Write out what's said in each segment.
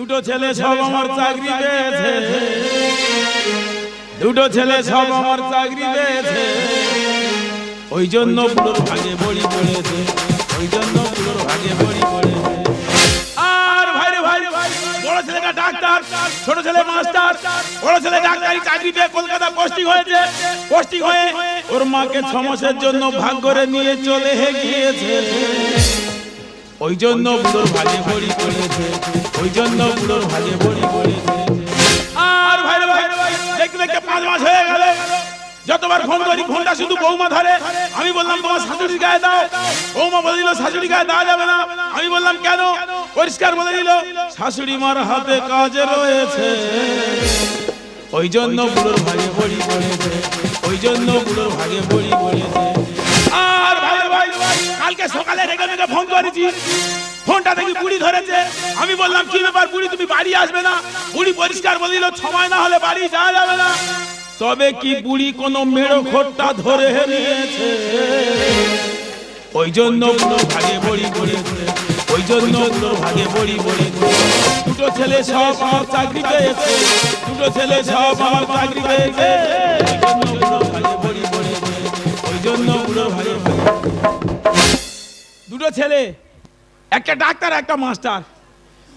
দুটো ছেলে সব আমার চাকরি পেয়েছে। দুটো ছেলে সব আমার চাকরি পেয়েছে। ওই জন্য পুরোর ভাগে বড়ি পড়েছে। ওই জন্য পুরোর ভাগে বড়ি পড়েছে। আর ভাই রে ভাই, বড় ছেলেটা ডাক্তার, ছোট ছেলে মাস্টার, বড় ছেলে ডাক্তারি চাকরি পেয়ে কলকাতা পোস্টিং হয়েছে। পোস্টিং হয়ে ওর মাকে ছ মাসের জন্য ভাগ করে নিয়ে চলে গিয়েছে। ওই জন্য বুড়োর ভাগে বড়ি পড়েছে ওই জন্য বুড়োর ভাগে বড়ি পড়েছে আর ভাই ভাই, দেখতে দেখতে পাঁচ মাস হয়ে গেল। যতবার ফোন করি, ফোনটা শুধু বৌমা ধরে। আমি বললাম, তোমার শাশুড়ি গায়ে দাও। বৌমা বলে দিল, শাশুড়ি গায়ে দেওয়া যাবে না। আমি বললাম, কেন? পরিষ্কার বলে দিল, শাশুড়ি মার হাতে কাজ রয়েছে। ওই জন্য বুড়োর ভাগে বড়ি পড়েছে ওই জন্য বুড়োর ভাগে বড়ি পড়েছে আর ভাই ভাই, কালকে সকালে রেগে মেগে ফোন করেছি। ফোনটা দেখি বুড়ি ধরেছে। আমি বললাম, কি ব্যাপার বুড়ি, তুমি বাড়ি আসবে না? বুড়ি পরিষ্কার বলে দিল, সময় না হলে বাড়ি যাওয়া যাবে না। তবে কি বুড়ি কোনো মেড়ো খোট্টা ধরে নিয়েছে ওই জন্য ভাগে বড়ি পড়েছে ওই জন্য ভাগে বড়ি পড়েছে দুটো ছেলে সব চাকরি পেয়েছে দুটো ছেলে সব চাকরি পেয়েছে জন্য দুটো ছেলে, একটা ডাক্তার, একটা মাস্টার।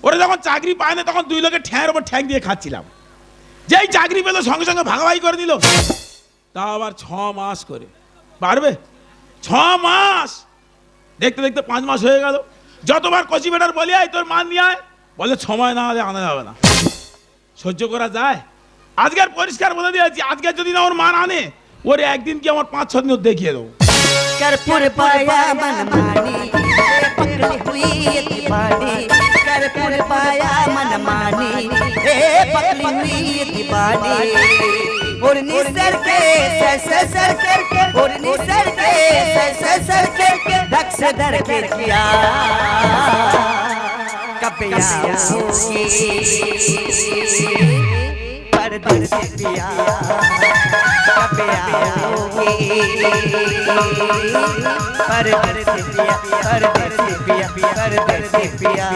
ওরা যখন চাকরি পায় না, তখন দুই লোকের ঠ্যাঁর ওপর ঠ্যাং দিয়ে খাচ্ছিলাম। যেই চাকরি পেল, সঙ্গে সঙ্গে ভাগাভাগি করে দিল তা আবার ছ মাস করে। পারবে? ছ মাস! দেখতে দেখতে পাঁচ মাস হয়ে গেল। যতবার কচি বেটার বলি আয় তোর মান নিয়ে আয়। বলে, সময় না হলে আনা যাবে না। সহ্য করা যায়? আজকের পরিষ্কার বলে দিয়েছি, আজকে যদি না ওর মান আনে ওরে একদিন কি আমার পাঁচ ছ দিন ওর দেখিয়ে দেবো कर्पूर पाया मन मानी पकड़ी हुई दीवानी कर्पूर पाया मन मानी हे पकड़ी हुई दीवानी और निसर के सर सर सर सर के और निसर के सर सर सर के धक से धर के किया कब आओगे परदेसी पिया कब आओगे परदेसी पिया परदेसी पिया परदेसी पिया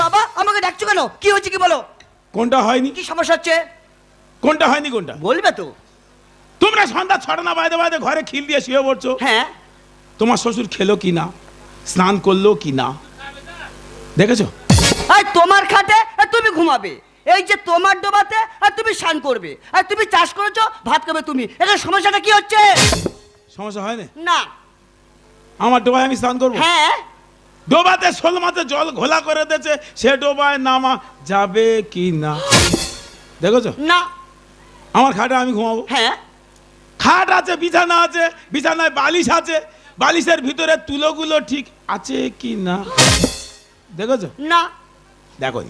বাবা আমাকে ডাকছো কেন কি হচ্ছে কি বলো কোনটা হয়নি কি সমস্যা হচ্ছে কোনটা হয়নি কোনটা বলবে তো তোমরা সন্ধ্যা ছটা না বাইদে বাইদে ঘরে খিল দিয়ে শুয়ে পড়ছো হ্যাঁ তোমার শ্বশুর খেলো কি না স্নান করলো কি না দেখেছো আর তোমার খাটে আর তুমি ঘুমাবে এই যে তোমার ডোবাতে আর তুমি স্নান করবে আর তুমি চাষ করেছ ভাত খাবে তুমি। এখানে সমস্যাটা কি হচ্ছে? সমস্যা হয় না। না আমার ডোবায় আমি স্নান করব? হ্যাঁ। ডোবাতে শোল মাছে জল ঘোলা করে দিয়েছে সে ডোবায় নামা যাবে কি না? দেখেছ? না। আমার খাটে আমি ঘুমাবো? হ্যাঁ। খাট আছে বিছানা আছে বিছানায় বালিশ আছে বালিশের ভিতরে তুলোগুলো ঠিক আছে কি না? দেখেছ? না। দেখো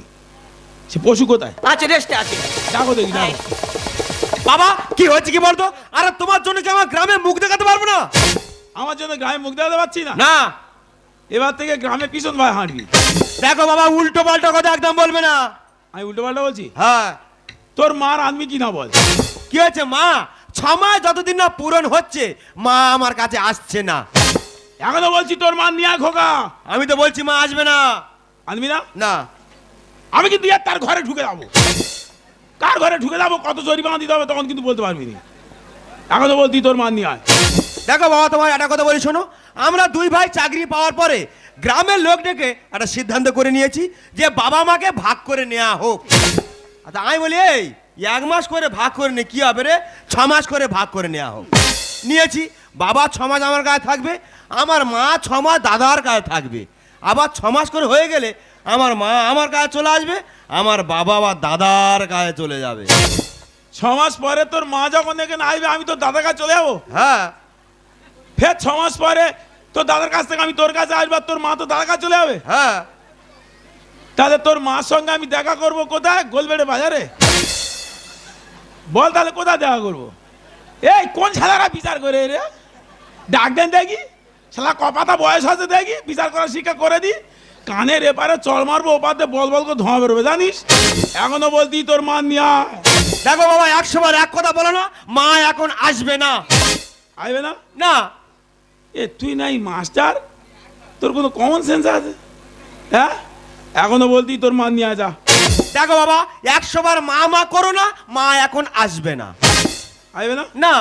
সে পশু কোথায়? আছে রেস্টে আছে। দেখো দেখি দেখো বাবা কি হয়েছে কি বলতো? আরে তোমার জন্য কি আমার গ্রামে মুখ দেখাতে পারব না? আমার জন্য গ্রামে মুখ দেখাতে পারছি না? না। এবার থেকে গ্রামে পিছন ভাই হাঁটবি। দেখো বাবা উল্টো পাল্টা কথা একদম বলবে না। আমি উল্টো পাল্টা বলছি? হ্যাঁ। তোর মার আদমি কি না বল? কি হয়েছে মা? ছ মাস যতদিন না পূরণ হচ্ছে মা আমার কাছে আসছে না। এখনও বলছি তোর মা নিয়ে খোকা আমি তো বলছি মা আসবে না। আনবি না? না। আমি কিন্তু ইয়ার তার ঘরে ঢুকে যাব। কার ঘরে ঢুকে যাব? কত জরিমানা দিতে হবে তখন কিন্তু বলতে পারবি এখনও বলতি তোর মান নিয়ে আয়। দেখো বাবা তোমার একটা কথা বলি, শোনো। আমরা দুই ভাই চাকরি পাওয়ার পরে গ্রামের লোক ডেকে একটা সিদ্ধান্ত করে নিয়েছি যে বাবা মাকে ভাগ করে নেওয়া হোক। আচ্ছা আমি বলি, এই, এক মাস করে ভাগ করে নে, কি হবে রে? ছ মাস করে ভাগ করে নেওয়া হোক। নিয়েছি। বাবা ছ মাস আমার গায়ে থাকবে, আমার মা ছ মাস দাদার গায়ে থাকবে। আবার ছ মাস করে হয়ে গেলে আমার মা আমার গায়ে চলে আসবে আমার বাবা বা দাদার গায়ে চলে যাবে। ছ মাস পরে তোর মা যখন এখানে আসবে আমি তোর দাদার কাছে চলে যাব? হ্যাঁ। ফের ছ মাস পরে তোর দাদার কাছ থেকে আমি তোর কাছে আসব তোর মা তো দাদার কাছে চলে যাবে? হ্যাঁ। তাহলে তোর মার সঙ্গে আমি দেখা করব কোথায়? গোলবেড়ে বাজারে। বল তাহলে কোথায় দেখা করব? এই কোন ছেলেরা বিচার করে রে? ডাক দেন দেখি। শালা কপাতা বয়স আছে দেখি বিচার করার শিক্ষা করে দি কানের এপারে চল মারবো ওপাতে বল বল করে ধোঁয়া বেরোবে জানিস? এখনও বলতি তোর মা নিয়ে। দেখো বাবা একশো বার এক কথা বলো না মা এখন আসবে না। আসবে না? না। এ তুই নাই মাস্টার? তোর কোনো কমন সেন্স আছে? হ্যাঁ? এখনও বলতি তোর মা নিয়ে যা। দেখো বাবা একশো বার মা মা করো না মা এখন আসবে না। আসবে না? না।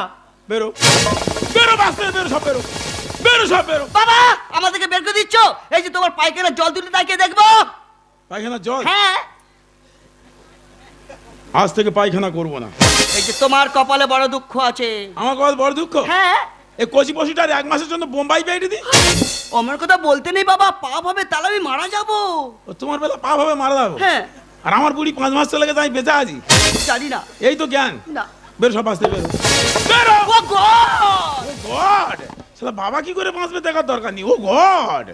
বেরো। বেরো বাসে বেরো সব বেরো। বেরো সব বেরো। বাবা করে দিচ্ছ এই যে তোমার পায়খানা জল তুলে তাকিয়ে দেখব? পায়খানা জল? হ্যাঁ। আজ থেকে পায়খানা করব না। এই যে তোমার কপালে বড় দুঃখ আছে। আমার কথা বড় দুঃখ? হ্যাঁ। এই কচি পশুটার এক মাসের জন্য বোম্বাই পেয়ে দিই? আমার কথা বলতে নেই বাবা পাপ হবে তাহলে আমি মারা যাব। ও তোমার বেলা পা ভাবে মারা যাব? হ্যাঁ। আর আমার বুড়ি পাঁচ মাস চলে গেছে আমি বেঁচে আছি। জানি না। এই তো জ্ঞান। না। বেরো সব বাঁচতে বেরো বেরো। ও গড! ও শালা বাবা কি করে বাঁচবে দেখার দরকার নেই? Oh God!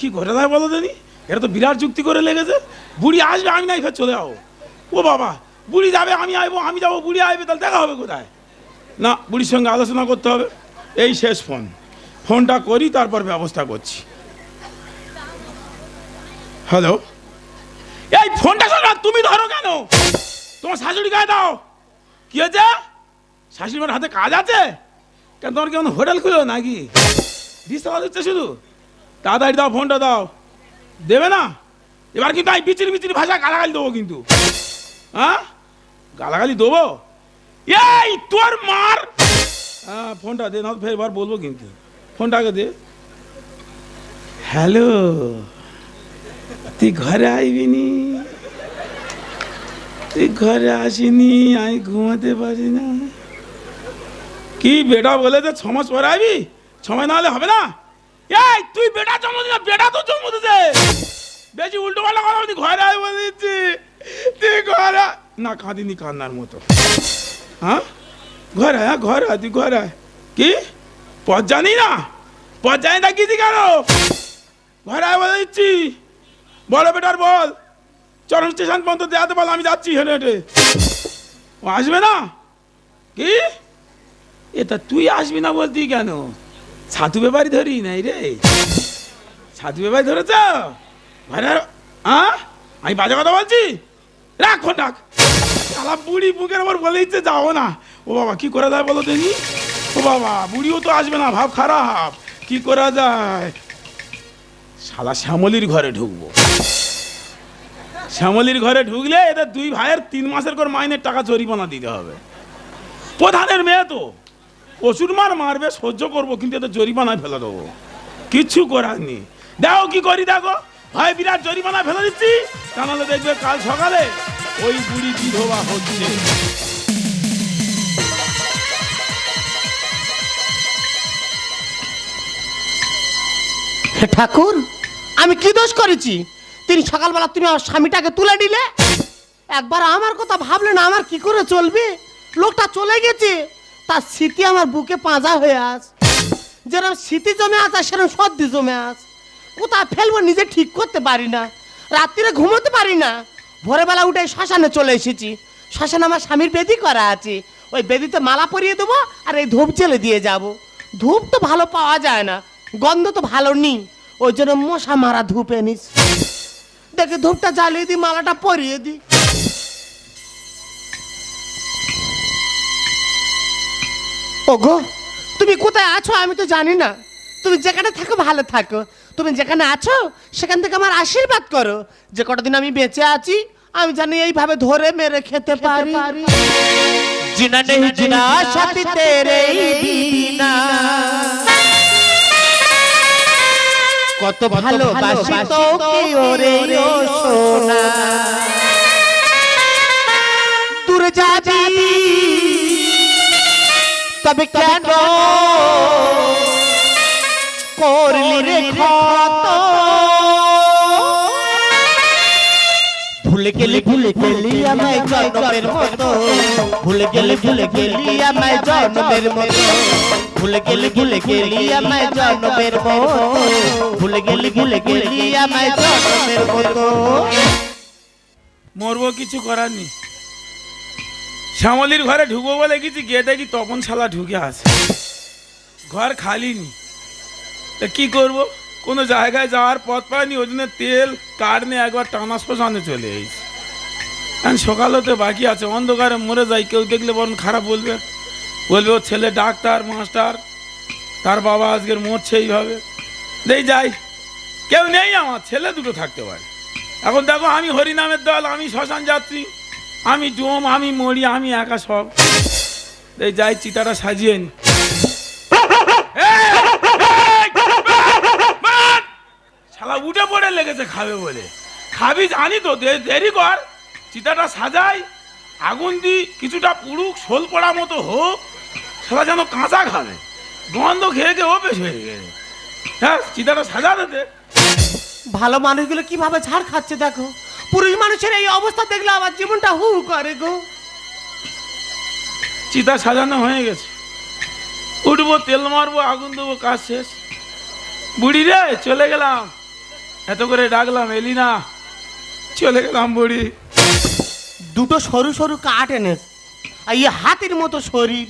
কি করে দেয় বলো জানি এটা তো বিরাট যুক্তি করে লেগেছে। বুড়ি আসবে, আমি নাই, ফের চলে যাব ও বাবা, বুড়ি যাবে, আমি আসব আমি যাব, বুড়ি আসবে তাহলে দেখা হবে কোথায়? না, বুড়ির সঙ্গে আলোচনা করতে হবে। এই শেষ ফোন। ফোনটা করি, তারপর ব্যবস্থা করছি। হ্যালো? এই ফোনটা শোনো তুমি ধরো কেন? তোমার শাশুড়ি গায়ে দাও। কি হয়েছে? শাশুড়ি হাতে কাজ আছে? কেন তোমার কেমন হোটেল খুলো নাকি? দিতে হচ্ছে শুধু? তাড়াতাড়ি দাও ফোনটা দাও। দেবে না? এবার কিন্তু আমি বিচিরি বিচিরি ভাষা গালাগালি দেবো কিন্তু। হ্যাঁ? গালাগালি দেবো? এই, তোর মার! হ্যাঁ ফোনটা দে না ফের এবার বলব কিন্তু। ফোনটা আগে দে। হ্যালো, তুই ঘরে আইবি নি তুই ঘরে আসিনি, আমি ঘুমাতে পারি না। কি বেটা বলে যে ছমাস পরে আইবি? ছমাস না হলে হবে না? এই, তুই বেটা জন্ম দিনা বেটা তো জন্ম দিতে বেশি উল্টো পাল্টা কথা বলছি ঘরে আয় বলে দিচ্ছি। তুই ঘরে। না, কাঁদিনি কান্নার মতো। হ্যাঁ? ঘরে হ্যাঁ ঘরে তুই ঘরে। কি? পথ জানি না? পথ জানি না কি কেন ঘরে আয় বলে দিচ্ছি। বড় বেটার, বল। চরণ স্টেশন পর্যন্ত দেখাতে বল, আমি যাচ্ছি হেঁটে হেঁটে। ও, আসবে না? কি? এটা তুই আসবি না বলতি কেন? ছাতু ব্যাপারই ধরি নাই রে। ছাতু ব্যাপারই ধরেছ? ঘরে হ্যাঁ আমি বাজে কথা বলছি? রাখ, ফোন রাখ। শালা বুড়ি বুকের ওপর বলে দিচ্ছে যাব না। ও বাবা, কি করা যায় বলো দেখি? ও বাবা, বুড়িও তো আসবে না, ভাব খারাপ। কি করা যায়? শালা শ্যামলির ঘরে ঢুকবো। শ্যামলির ঘরে ঢুকলে এদের দুই ভাইয়ের তিন মাসের করে মাইনের টাকা জরিমানা দিতে হবে। প্রধানের মেয়ে তো। প্রচুর মার মারবে, সহ্য করব, কিন্তু এদের জরিমানায় ফেলে দেবো। কিচ্ছু করার নেই। দেখো কি করি, দেখো। ভাই বিরাট জরিমানা ফেলে দিচ্ছি। তা নাহলে দেখবে কাল সকালে ওই বুড়ি বিধবা হচ্ছে। ঠাকুর, আমি কি দোষ করেছি? তিনি সকালবেলা তুমি আমার স্বামীটাকে তুলে দিলে? একবার আমার কথা ভাবলে না, আমার কি করে চলবে? লোকটা চলে গেছে। তার স্মৃতি আমার বুকে পাঁজা হয়ে আস যেরকম স্মৃতি জমে আস আর সেরকম সর্দি জমে আস কোথায় ফেলব নিজে ঠিক করতে পারি না। রাত্রিরে ঘুমোতে পারি না। ভোরবেলা উঠে শ্মশানে চলে এসেছি। শ্মশানে আমার স্বামীর বেদি করা আছে। ওই বেদিতে মালা পরিয়ে দেবো আর এই ধূপ জেলে দিয়ে যাব। ধূপ তো ভালো পাওয়া যায় না। গন্ধ তো ভালো নেই। ওই জন্য মশা মারা ধূপ এনিস দেখে ধূপটা জ্বালিয়ে দিই, মালাটা পরিয়ে দিই। ওগো তুমি কোথায় আছো আমি তো জানি না। তুমি যেখানে থাকো ভালো থাকো। তুমি যেখানে আছো সেখান থেকে আমার আশীর্বাদ করো। যে কটা দিন আমি বেঁচে আছি আমি জানি এইভাবে ধরে মেরে খেতে পারি। জিনা নেই জিনা সাথী তেরে বিনা কত ভালোবাসি তো কি ওরে ও সোনা। দূরে যাবি তবে কেন করলি রে ক্ষত ভুলে গেলি ভুলে গেলি আমায় জন্মের মতো ভুলে গেলি ভুলে গেলি আমায় জন্মের মতো ভুলে গেলি ভুলে গেলি আমায় জন্মের মতো ভুলে গেলি ভুলে গেলি আমায় জন্মের মতো মরবো কিছু করার নেই শ্যামলির ঘরে ঢুকবো বলে কিছু গিয়ে দেখি তখন শালা ঢুকে আসে ঘর খালি নি তা কি করব? কোনো জায়গায় যাওয়ার পথ পায়নি ওই জন্য তেল, কাঠ নিয়ে একবার টানা শ্মশানে চলে এসেছি। এখন সকাল হতে বাকি আছে, অন্ধকারে মরে যাই, কেউ দেখলে বরং খারাপ বলবে। বলবে, ওর ছেলে ডাক্তার, মাস্টার, তার বাবা আজকের মরছে এইভাবে। দেই যাই। কেউ নেই আমার, ছেলে দুটো থাকতে পারে। এখন দেখো, আমি হরিনামের দল, আমি শ্মশান যাত্রী। আমি ডোম, আমি মরি, আমি একা সব। এই যাই, চিতাটা সাজিয়ে নি। শালা উঠে পড়ে লেগেছে, খাবে বলে। খাবি জানি তো দেরি কর। চিতাটা সাজাই, আগুন দি, কিছুটা পুড়ুক, শোল পড়া মতো হোক। শালা যেন কাঁচা খাবে। গন্ধ খেয়ে খেয়ে অভ্যেস হয়ে গেছে। হ্যাঁ চিতাটা সাজা দে। ভালো মানুষগুলো কীভাবে ঝাড় খাচ্ছে দেখো। পুরুষ মানুষের এই অবস্থা দেখলে আমার জীবনটা হু হু করে গো। চিতা সাজানো হয়ে গেছে। উঠবো তেল মারবো আগুন দেবো কাজ শেষ। বুড়ি রে চলে গেলাম। এত করে ডাকলাম এলি না। চলে গেলাম বুড়ি। দুটো সরু সরু কাঠ এনেছ। আর ইয়ে হাতির মতো শরীর।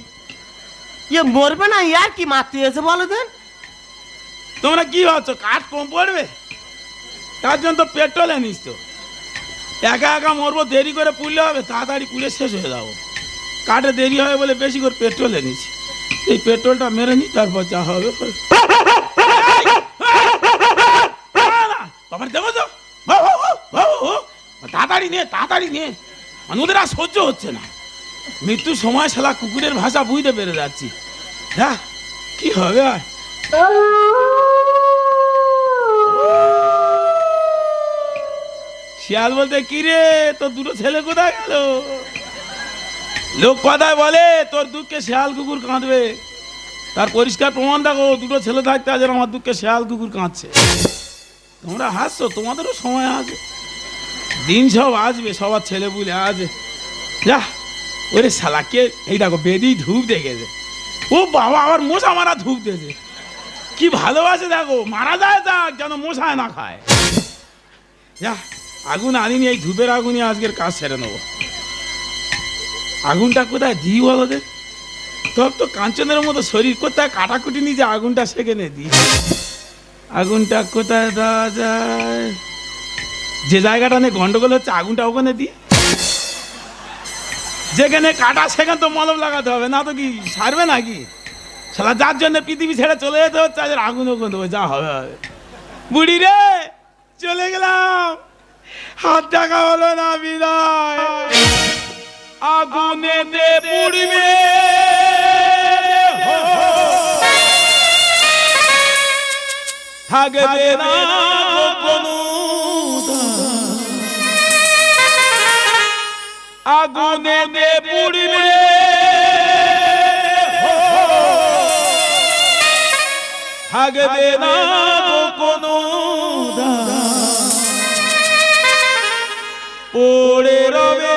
ইয়ে মরবে না ইয়ার কি মারতে এসে বলো দেন? তোমরা কি ভাবছ কাঠ কম পড়বে? তার জন্য তো পেট্রোল আনিস তো। একা একা মরবো, দেরি করে পুড়লে হবে, তাড়াতাড়ি পুড়ে শেষ হয়ে যাব। কাঠে দেরি হবে বলে বেশি করে পেট্রোল এনেছি। এই পেট্রোলটা মেরে নি, তারপর যা হবে বাবার দেখো তো। তাড়াতাড়ি নে তাড়াতাড়ি নে। ওদের আর সহ্য হচ্ছে না। মৃত্যুর সময় শালা কুকুরের ভাষা বুঝতে পেরে যাচ্ছি। হ্যাঁ কি হবে আর? শিয়াল বলতে কি রে তোর দুটো ছেলে কোথায় গেল? লোক কথায় বলে, তোর দুঃখে শিয়াল কুকুর কাঁদবে। তার পরিষ্কার প্রমাণ দেখো, দুটো ছেলে থাকতে আজ আমার দুঃখে শিয়াল কুকুর কাঁদছে। তোমরা হাসছো, তোমাদেরও সময় আছে। দিন সব আসবে, সবার ছেলে বুলে আছে। যা, ওরে শালাকে, এই দেখো, বেদি ধূপ দেখেছে। ও বাবা, আবার মশা মারা ধূপ দিয়েছে। কি ভালোবাসে দেখো, মারা যায় যাক, যেন মশায় না খায়। যা আগুন আনিনি, এই ধূপের আগুনই আজকের কাজ সেরে নেব। আগুনটা কোথায় দিই বলো দে তোর তো কাঞ্চনের মতো শরীর, কোথায় কাটাকুটি নিয়ে যে আগুনটা সেখানে দিই? আগুনটা কোথায় দেওয়া যায়? যে জায়গাটা নিয়ে গন্ডগোল হচ্ছে, আগুনটা ওখানে দিই। যেখানে কাটা, সেখানে তো মলম লাগাতে হবে, না তো কি সারবে নাকি? সারা যার জন্য পৃথিবী ছেড়ে চলে যেতে হচ্ছে আগুন ওখানে যা হবে হবে। বুড়ি রে, চলে গেলাম। হাত দেখা হলো না বিদায়। আগুনে দে পুড়বে। থাকবে না আগুনে দে থাকবে না কোনো পড়ে রবে।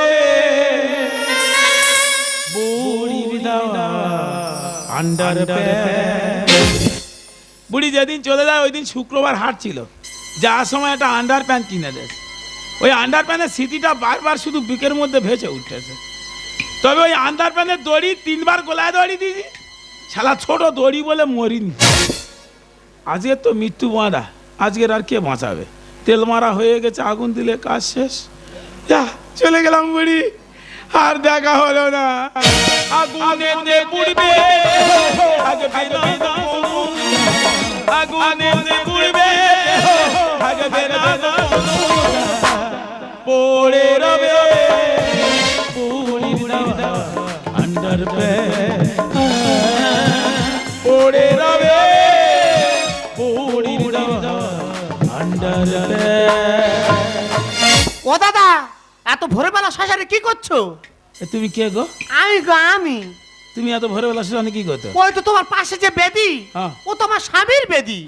বুড়ির দেওয়া আন্ডার বুড়ি যেদিন চলে যায় ওই দিন শুক্রবার হাট ছিল। যাওয়ার সময় একটা আন্ডার প্যান্ট কিনে দেয়। ওই আন্ডার প্যান্টের স্মৃতিটা বারবার শুধু বিকের মধ্যে ভেসে উঠেছে। তবে ওই আন্ডার প্যান্টের দড়ি তিনবার গোলায় দড়ি দিয়েছি। শালা ছোট দড়ি বলে মরিনি। আজকে তো মৃত্যু বাঁধা। আজকের আর কে বাঁচাবে? তেল মারা হয়ে গেছে আগুন দিলে কাজ শেষ। যা চলে গেলাম বুড়ি। আর দেখা হলো না। আগুনে পুড়বে। না কোনো। আগুনে পুড়বে। না কোনো। পড়ে রবে। পুড়ির আন্ডার পড়ে রবে। পুড়ির আন্ডার ও দাদা এত ভোরবেলা শ্মশানে কি করছ? তুমি কে গো? আমি গো আমি। তুমি এত ভোরবেলা শুনে কি করতো ওই তো তোমার পাশে যে বেদি হ্যাঁ। ও তোমার স্বামীর বেদি।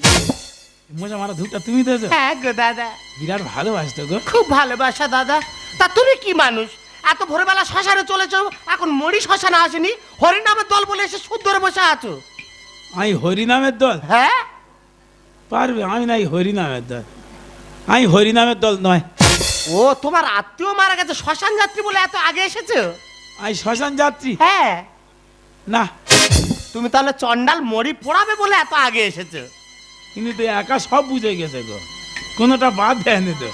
মজা মারা ধূপটা তুমি দিয়েছ হ্যাঁ গো দাদা। বিরাট ভালোবাসতো গো। খুব ভালোবাসা দাদা। তা তুমি কি মানুষ? এত ভোরবেলা শ্মশানে চলেছো এখন মরি শ্মশানে আসেনি? হরিনামের দল বলে এসে সুদ ধরে বসে আছো? আমি হরিনামের দল? হ্যাঁ? পারবে আমি নাই হরিনামের দল। আমি হরিনামের দল নয়। ও তোমার আত্মীয় মারা গেছে। শ্মশান যাত্রী বলে এত আগে এসেছ? আমি শ্মশান যাত্রী? হ্যাঁ। না। তুমি তাহলে চন্ডাল মরি পোড়াবে বলে এত আগে এসেছ? কিন্তু তো একা সব বুঝে গেছে গো। কোনোটা বাদ দেয়নি তো।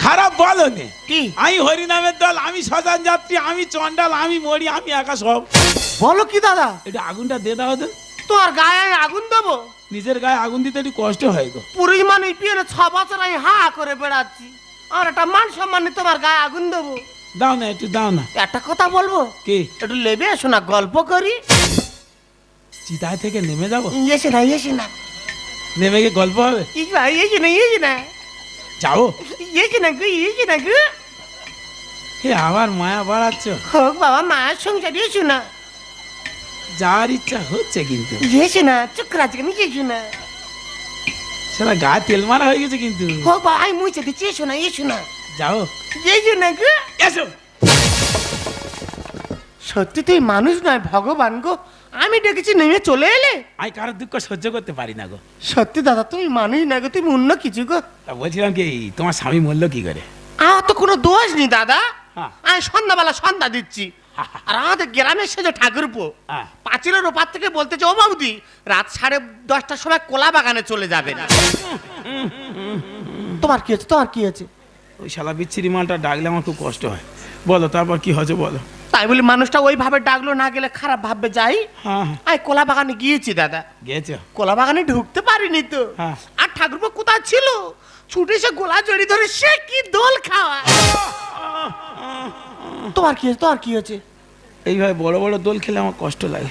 খারাপ বলো নে। কি? আমি হরিনামের দল আমি শ্মশান যাত্রী আমি চন্ডাল আমি মরি আমি একা সব। বলো কি দাদা? এটা আগুনটা দে দাও তো। তোমার গায়ে আমি আগুন দেবো? নিজের গায়ে আগুন দিতে একটু কষ্ট হয় গো। পুরুষ মানুষ পিছনে ছ বছর আমি হা করে বেড়াচ্ছি। আর একটা মান সম্মানে তোমার গায়ে আগুন দেবো। দাও না একটু দাও না। একটা কথা বলব? কি? একটু লেবে না গল্প করি। চিতায় থেকে নেমে যাব? এসে না এসে না। নেমে গিয়ে গল্প হবে? এসে না এসে না। যাও এসে না গো এসে না গো। হে আবার মায়া বাড়াচ্ছ? হোক বাবা মায়ের সংসার এসো না। যাওয়ার ইচ্ছা হচ্ছে কিন্তু। এসে না চুকরা চিকেন এসো না। সেটা গা তেল মারা হয়ে গেছে কিন্তু। হোক বাবা আমি মুছে দিচ্ছি এসো না এসো না যাও। এসো না গো। এসো। সত্যি তুই মানুষ নয় ভগবান গো। আমি ডেকেছি নেমে চলে এলে। আমি কারোর দুঃখ সহ্য করতে পারি না গো। সত্যি দাদা তুমি মানুষ না গো তুমি অন্য কিছু গো। বলছিলাম কি তোমার স্বামী মরলো কি করে? আমার তো কোনো দোষ নেই দাদা। হ্যাঁ। আমি সন্ধ্যাবেলা সন্ধ্যা দিচ্ছি। আর আমাদের গ্রামের সেজে ঠাকুরপো হ্যাঁ। পাঁচিলের ওপার থেকে বলতেছে ও বাবুদি রাত সাড়ে দশটার সময় কোলা বাগানে চলে যাবে। না তোমার কি হয়েছে? তোমার কি হয়েছে? ওই শালা বিচ্ছিরি মালটা ডাকলে আমার খুব কষ্ট হয়। বলো তারপর কি হয়েছে বলো। তাই বলি মানুষটা ওইভাবে ডাকলো না গেলে খারাপ ভাববে যাই। হ্যাঁ হ্যাঁ। আমি কোলা বাগানে গিয়েছি দাদা। গেছো কোলা বাগানে ঢুকতে পারিনি তো। আর ঠাকুরপো কোথায় ছিল? ছুটে সে গোলা জড়ি ধরে সে কি দোল খাওয়া তোমার কি হয়েছে? তোমার কি হয়েছে? এইভাবে বড় বড় দোল খেলে আমার কষ্ট লাগে।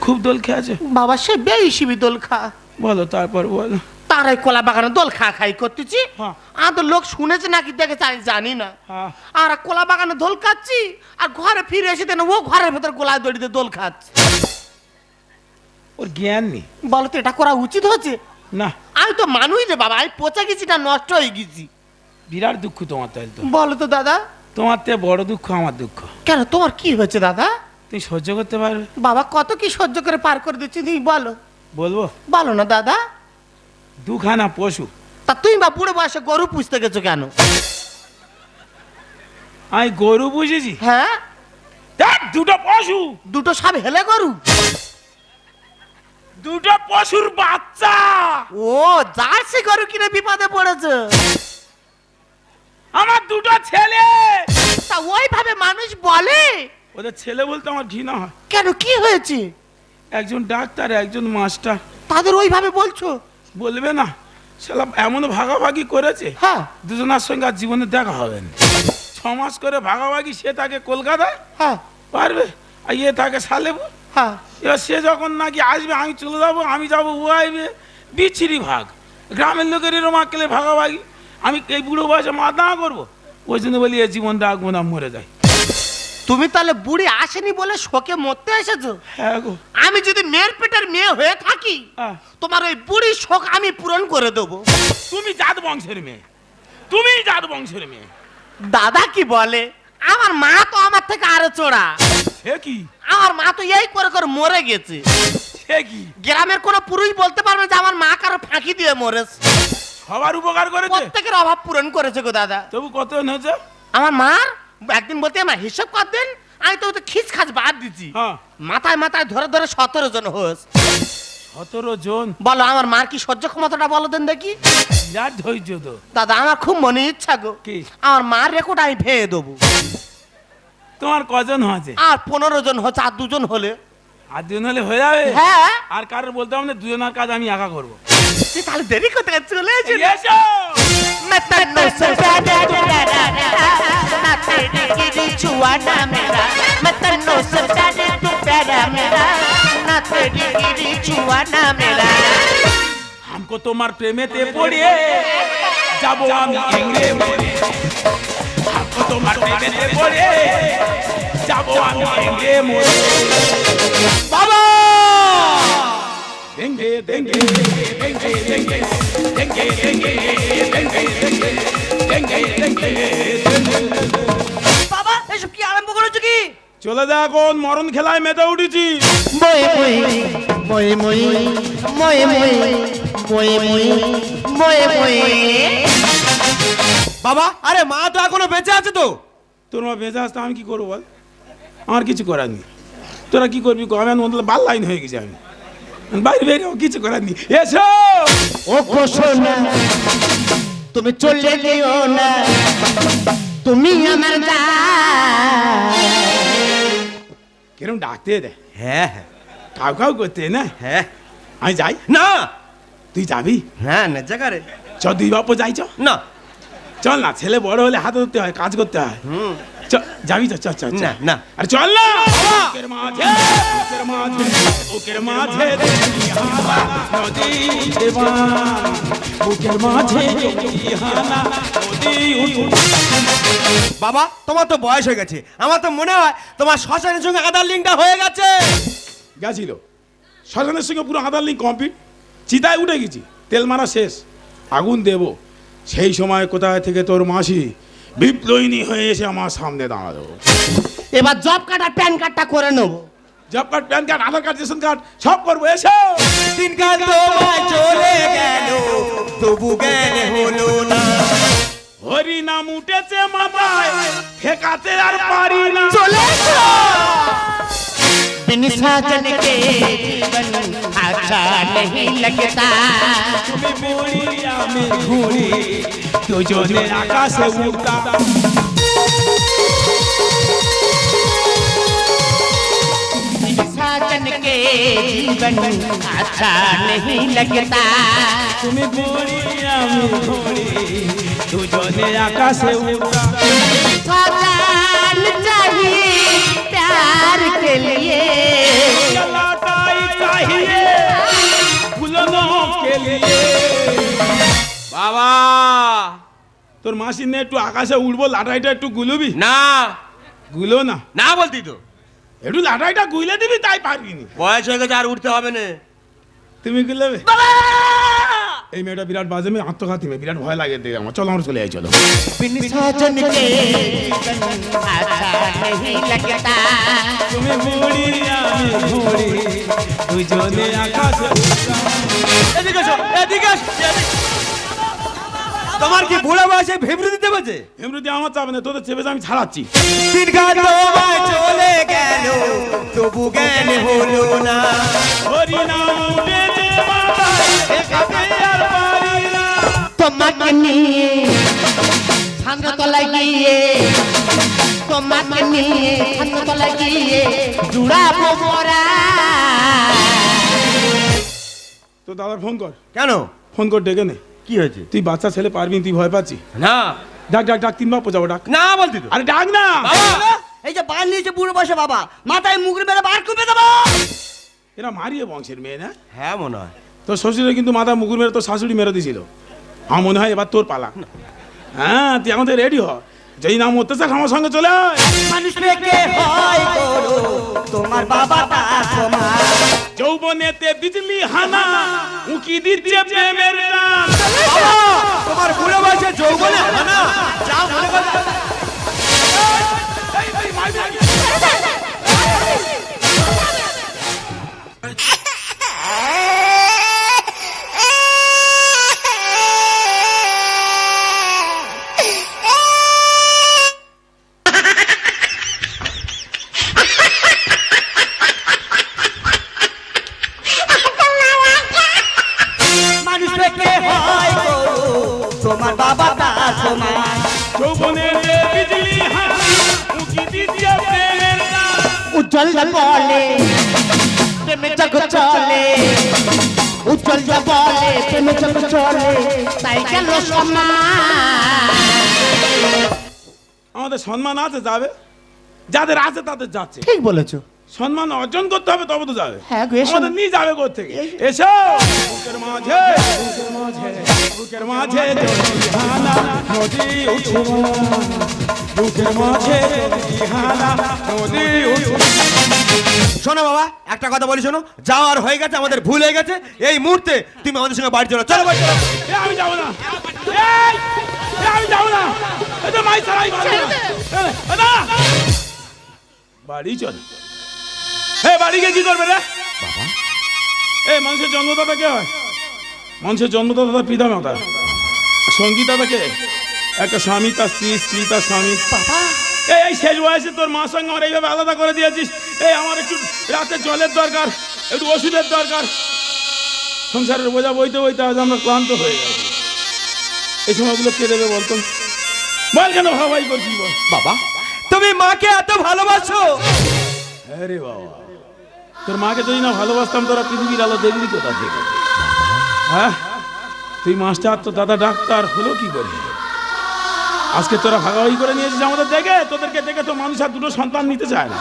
খুব দোল খেয়েছে বাবা সে বেশিবি দোল খা। বলো তারপর বলো। তারাই কলা বাগানে দোল খা খাই করতেছি। হ্যাঁ। আর তো লোক শুনেছে নাকি দেখেছে আমি জানি না। হ্যাঁ। আর কলা বাগানে দোল খাচ্ছি আর ঘরে ফিরে এসে দেন ও ঘরের ভেতর গোলা দড়িতে দোল খাচ্ছে। ওর জ্ঞান নেই। বলো তো এটা করা উচিত হচ্ছে না। আমি তো মানুষ রে বাবা আমি পচে গেছি না নষ্ট হয়ে গেছি। বিরাট দুঃখ তোমার তাহলে তো। বলো তো দাদা। তোমার থেকে বড় দুঃখ আমার দুঃখ। কেন তোমার কি হয়েছে দাদা? তুমি সহ্য করতে পারবে বাবা কত কি সহ্য করে পার করে দিচ্ছি তুমি বলো। বলব? বলো না দাদা। দুখানা পশু। তা তুমি বা বুড়ো বয়সে গরু পুষতে গেছো কেন? আমি গরু বুঝেছি হ্যাঁ? দেখ দুটো পশু। দুটো সব হেলে গরু? দুটো পশুর বাচ্চা। ও জার্সি গরু কিনে বিপদে পড়েছে। আমার দুটো ছেলে। তা ওইভাবে মানুষ বলে? ওদের ছেলে বলতে আমার ঘৃণা হয়। কেন কি হয়েছে? একজন ডাক্তার একজন মাস্টার। তাদের ওইভাবে বলছো? বলবে না। সেটা এমন ভাগাভাগি করেছে হ্যাঁ। দুজনের সঙ্গে আর জীবনে দেখা হবে না। ছ মাস করে ভাগাভাগি সে থাকে কলকাতায়? হ্যাঁ। পারবে? আর ইয়ে থাকে সালেবু হ্যাঁ। এবার সে যখন নাকি আসবে আমি চলে যাব আমি যাব ও আসবে বিচ্ছিরি ভাগ। গ্রামের লোকের এরম আঁকলে ভাগাভাগি। আমি এই বুড়ো বয়সে মাথা করব। ওই জন্য বলি এ জীবন রাখব না মরে যায় তুমি তাহলে বুড়ি আসেনি বলে শোকে মরতে এসেছ? হ্যাঁ গো। আমি যদি মেয়ের পেটের মেয়ে হয়ে থাকি হ্যাঁ। তোমার ওই বুড়ির শোক আমি পূরণ করে দেবো। তুমি জাত বংশের মেয়ে। তুমি জাত বংশের মেয়ে। দাদা কি বলে? আমার মা তো আমার থেকে আরও চোরা। সে কি? আমার মা তো এই করে করে মরে গেছে। সে কি? গ্রামের কোনো পুরুষ বলতে পারবে যে আমার মা কারও ফাঁকি দিয়ে মরেছে। সবার উপকার করেছে। প্রত্যেকের অভাব পূরণ করেছে গো দাদা। তবু কত হয়েছে? আমার মার একদিন বলতে আমার হিসাব কর দেন আমি তো ওতে খিচ খাচ বাদ দিচ্ছি হ্যাঁ। মাথায় মাথায় ধরে ধরে সতেরো জন হোস। সতেরো জন? বলো আমার মার কি সহ্য ক্ষমতাটা বলো দেন দেখি। বিরাট ধৈর্য তো দাদা আমার খুব মনে ইচ্ছা গো। কি? আমার মার রেকর্ড আমি ভেঙে দেবো। তোমার কজন হয়েছে? আর পনেরো জন হচ্ছে আর দুজন হলে। আর দুজন হলে হয়ে যাবে? হ্যাঁ। আর কারোর বলতে হবে না দুজনের কাজ আমি একা করব। তুই তাহলে দেরি করতে চলে এসে এসো मैं तन्नो से प्यारा प्यारा ना तेरी गिरी छुआना मेरा मैं तन्नो से प्यारा तू प्यारा मेरा ना तेरी गिरी छुआना मेरा हमको তোমার প্রেমেতে পড়িয়ে যাবো আমি ইংরে মরে हमको তোমার প্রেমেতে পড়িয়ে যাবো আমি ইংরে মরে বাবা দেঙ্গে দেঙ্গে দেঙ্গে দেঙ্গে দেঙ্গে দেঙ্গে দেঙ্গে দেঙ্গে দেঙ্গে বাবা এসব কি আরম্ভ করেছ কি? চলে যা এখন মরণ খেলায় মেতে উঠেছি। মই মই মই মই মই মই মই মই মই মই বাবা আরে মা তো এখনও বেঁচে আছে তো। তোর মা বেঁচে আসতে আমি কি করব বল? আমার কিছু করার নেই। তোরা কি করবি? আমি বাল লাইন হয়ে গেছি আমি। বাইরে বেরিয়ে আমার কিছু করার নেই। এসো! ও কোশোনা তুমি চলে যেও না তুমি আমার কিরম ডাকতে দে। হ্যাঁ হ্যাঁ কাউ কাউ করতে না? হ্যাঁ। আমি যাই। না। তুই যাবি? হ্যাঁ না জায়গা রে চ দুই বাপ যাই চ না। চল না ছেলে বড় হলে হাতে ধরতে হয় কাজ করতে হয়। যাবি তো চল চল। না, না। আরে চল না। বুকের মাঝে বুকের মাঝে বুকের মাঝে নদী। বুকের মাঝে বাবা তোমার তো বয়স হয়ে গেছে। আমার তো মনে হয় তোমার শ্মশানের সঙ্গে আধার লিঙ্কটা হয়ে গেছে। গেছিল। শ্মশানের সঙ্গে পুরো আধার লিঙ্ক কমপ্লিট চিতায় উঠে গেছি। তেল মারা শেষ। আগুন দেব। সেই সময় কোথায় থেকে তোর মাসি বিপ্লবিনী হয়ে এসে আমার সামনে দাঁড়াল? এবার জব কার্ড আর প্যান কার্ডটা করে নেব। Job card PAN card Aadhaar card ration card সব করব এসো! দিনকাল তোমায় চলে গেল তবু জ্ঞান হলো না। হরি নাম উঠেছে মাথায় ঠেকাতে আর পারি না। চলে। बिन साजन के जीवन अच्छा नहीं लगता। तो जो निराका से उड़ता। साजन के जीवन अच्छा नहीं लगता। तुम्हें तू जो आकाश से उड़ता। चाहिए प्यार के लिए लौटाई चाहिए फूलों के लिए বাবা তোর মাসির নে একটু আকাশে উড়বো লাটাইটা একটু গুলবি না গুলো না না বলতি তো একটু লাটাইটা গুলে দিবি তাই পারবিনি বয়স হয়ে গেছে আর উঠতে হবে না তুমি গুলবে এই মেয়েটা বিরাট বাজে মেয়ে আত্মঘাতী মেয়ে বিরাট ভয় লাগে দেখে আমার। চলো আমরা চলে যাই চলো। তোমার কি ভুলে বয়সে ভেবরু দিতে বলছে? দিয়ে আমার চাবে না তোদের চেপে আমি ছাড়াচ্ছি। চলে গেল তবু জ্ঞান হলো না। হরিনাম তোমাকে নিয়ে ছান্দ্রতলায় গিয়ে তোমাকে নিয়ে ছান্দ্রতলায় গিয়ে জুড়াবো মোরা। তো দাদা ফোন কর। কেন? ফোন কর ডেকে নে। কি হয়েছে? তুই বাচ্চা ছেলে পারবি তুই ভয় পাচ্ছি না। ডাক ডাক ডাক তিনবার পোজাবো ডাক। না বলতি তো। আরে ডাক না। এই যে বার নিয়েছে বুড়ো বসে বাবা মাথায় মুগুর মেরে বার কুপে দেবো। এরা মারিয়ে বংশের মেয়ে না? হ্যাঁ মনে হয়। তোর শ্বশুরে কিন্তু মাথা মুগুর মেরে তোর শাশুড়ি মেরে দিয়েছিল। আমার মনে হয় এবার তোর পালা হ্যাঁ তুই আমাদের রেডি হ যেই নাম অত্যাচার আমার সঙ্গে চলে মানুষ হয় তোমার বাবা সমান যৌবনেতে বিজলি হানা উকি দিচ্ছে প্রেমের টান তোমার বুড়ো বয়সে যৌবনে হানা যা মনে করো উজ্জ্বল বলে প্রেমে জগ চলে উজ্জ্বল বলে প্রেমে জগ চলে তাই কেন সম্মান আমাদের সম্মান আছে যাবে। যাদের আছে তাদের যাচ্ছে। ঠিক বলেছ। সম্মান অর্জন করতে হবে তবে তো যাবে। হ্যাঁ। আমাদের নিয়ে যাবে থেকে? এসো। বুকের মাঝে বুকের মাঝে বুকের মাঝে যদি হানা নদী উঠবে বুকের মাঝে নদী শোনো বাবা একটা কথা বলি শোনো যাওয়ার হয়ে গেছে আমাদের ভুল হয়ে গেছে। এই মুহূর্তে তুমি আমাদের সঙ্গে বাড়ি চলো। চলো বাড়ি চলো। আমি যাব না। আমি যাব মাই না। বাড়ি চল। হে বাড়ি গিয়ে কি করবে রে? বাবা। এই মানুষের জন্মদাতা কে হয়? মানুষের জন্মদাতা তার পিতা মাতা। সঙ্গীতাতা কে? একটা স্বামী তার স্ত্রী স্ত্রী তার স্বামী। এই এই শেষ বয়সে তোর মার সঙ্গে আমার এইভাবে আলাদা করে দিয়েছিস? এই আমার একটু রাতে জলের দরকার একটু ওষুধের দরকার। সংসারের বোঝা বইতে বইতে আজ আমরা ক্লান্ত হয়ে গেছি। এই সময়গুলো কে দেবে বলতো। বল কেন ভাবাই করছিস বল। বাবা। তুমি মাকে এত ভালোবাসো? আরে বাবা। তোর মাকে যদি না ভালোবাসতাম তোরা পৃথিবীর আলো দেখবি কোথা থেকে? হ্যাঁ? তুই মাস্টার তো দাদা ডাক্তার হলো কি করে? আজকে তোরা ভাগাভাগি করে নিয়েছিস আমাদের দেখে? তোদেরকে দেখে তো মানুষ আর দুটো সন্তান নিতে চায় না।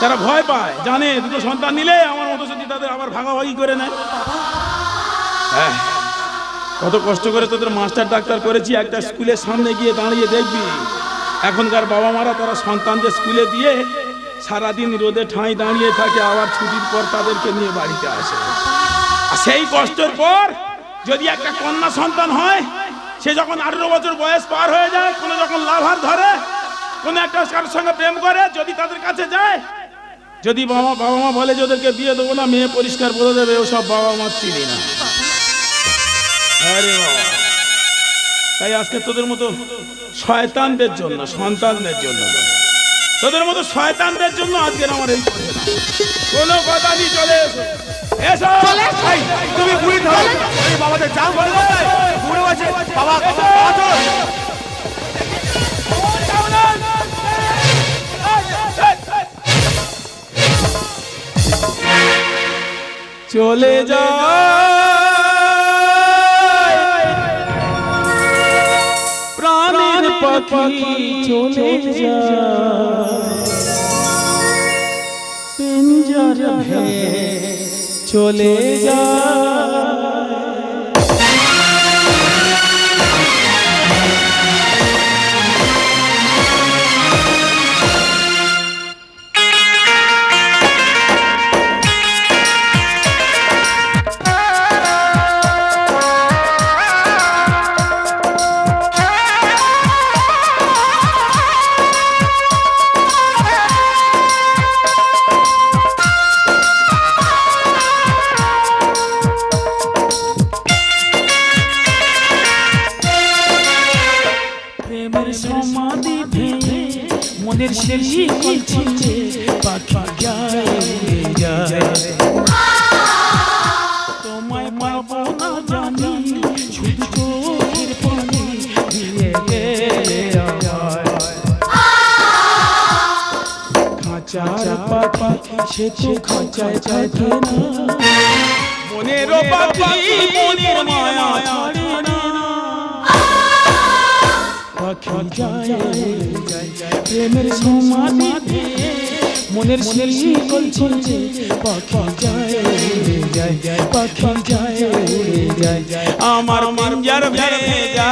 তারা ভয় পায় জানে দুটো সন্তান নিলে আমার মতো যদি তাদের আবার ভাগাভাগি করে নেয়। হ্যাঁ, কত কষ্ট করে তোদের মাস্টার ডাক্তার করেছি একটা স্কুলের সামনে গিয়ে দাঁড়িয়ে দেখবি। এখনকার বাবা মারা তারা সন্তানদের স্কুলে দিয়ে সারাদিন রোদে ঠাঁই দাঁড়িয়ে থাকে, আবার ছুটির পর তাদেরকে নিয়ে বাড়িতে আসে। সেই কষ্টের পর যদি একটা কন্যা সন্তান হয়, সে যখন আঠেরো বছর বয়স পার হয়ে যায়, কোনো যখন লাভার ধরে, কোনো একটা কারোর সঙ্গে প্রেম করে, যদি তাদের কাছে যায়, যদি বাবা বাবা মা বলে যে ওদেরকে বিয়ে দেবো না, মেয়ে পরিষ্কার বলে দেবে ওসব বাবা মা চিনি না। আরে তাই আজকে তোদের মতো শয়তানদের জন্য, সন্তানদের জন্য। নয়। তোদের মতো শয়তানদের জন্য আজকের আমার এই কোনো কথা নেই চলে এসো। এসো! তুমি বুড়ি ধরো। বাবাদের যা বলবে বুড়ো আছে। বাবা চলে। যা প্রাণের পাখি চলে যা চলে যা। জানি শুধু চোখের পানি দিয়ে গেলে খাঁচার পাখি সে তো খাঁচায় থাকে না। মনের পাখি মনের মায়া ছাড়ে না। পাখি যায় যায় প্রেমের সমাধি মনের শিকল কলছে পাখি যায় উড়ে যায় পাখি যায় উড়ে যায় আমার মাঞ্জার ভেজা।